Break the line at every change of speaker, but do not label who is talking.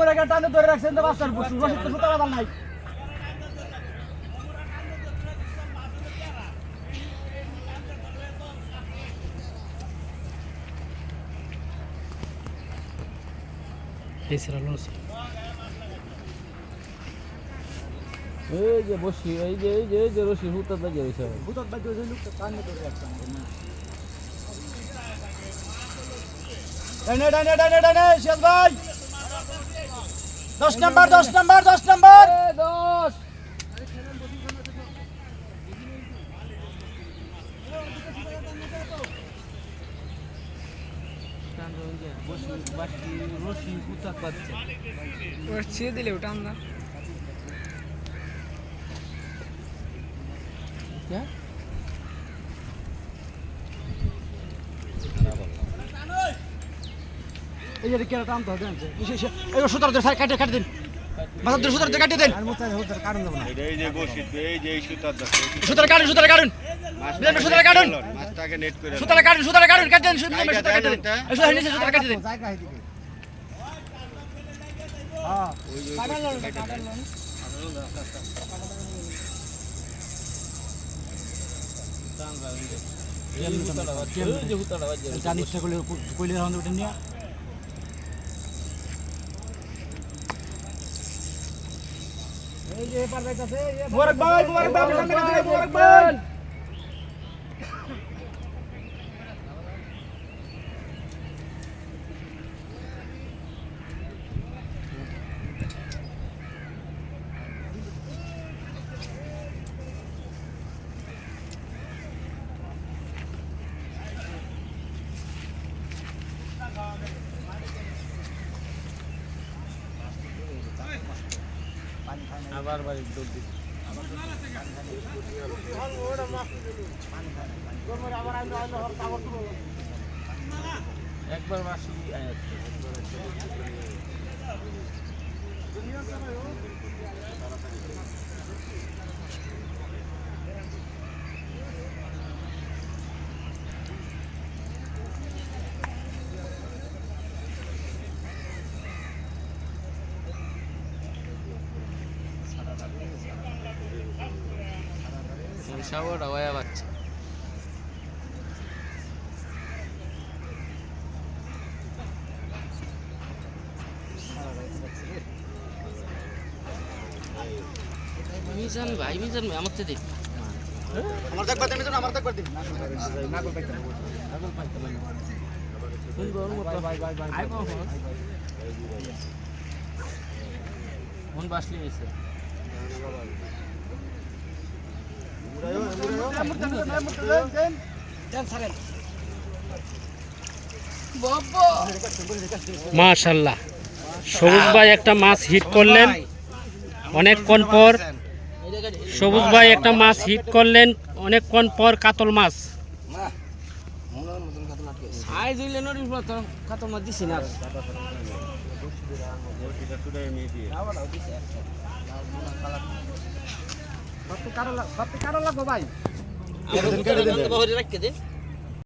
মরে গেলে টানে ধরে রাখছেন তো বাচ্চার বসু রসিদ তো সুতা বাঁধার নাই।
এই
যে বসি এই যে এই যে এই যে হুতা বাজে রয়েছে
বাজে লোকটা টানে ধরে রাখছে ডানে ডানে ডানে ডানে শেষ ভাই। দশ নাম্বার দশ নাম্বার দশ নাম্বার।
দশ।
ছিঁড়ে দিলে ওটা আমরা।
এই যে কেটে টানতে হবে এই সুতার দিয়ে কাটে কাটে দিন। মাথার দিয়ে সুতার কাটে দিন।
এই যে বসিত এই যে সুতার
সুতার কাটুন সুতার কাটুন। বিলেন সুতার কাটুন।
মাছটাকে নেট করে
সুতার কাটুন সুতার কাটুন কাটে দিন সুতার কাটে দিন। এই সুতার নিচে সুতার কাটে দিন।
এই যে হুতাটা বাজে
জান ইচ্ছা করলে কইলে রাউন্ড উঠে নিয়ে। মোবারক ভাই মোবারক ভাই মোবারক ভাই।
আবার বাড়ির দৌড় দিচ্ছি একবার বাসি আয়াত শাওয়ার আওয়া বাচ্চা মিজান ভাই মিজান ভাই আমার তো দেখ
আমার দেখবার দিন আমার দেখবার দিন
হন বাসলি এসে
মাশাল্লাহ। সবুজ ভাই একটা মাছ হিট করলেন। অনেকক্ষণ পর সবুজ ভাই একটা মাছ হিট করলেন। অনেকক্ষণ পর কাতল মাছ।
আই
ভাই
রাখতে দে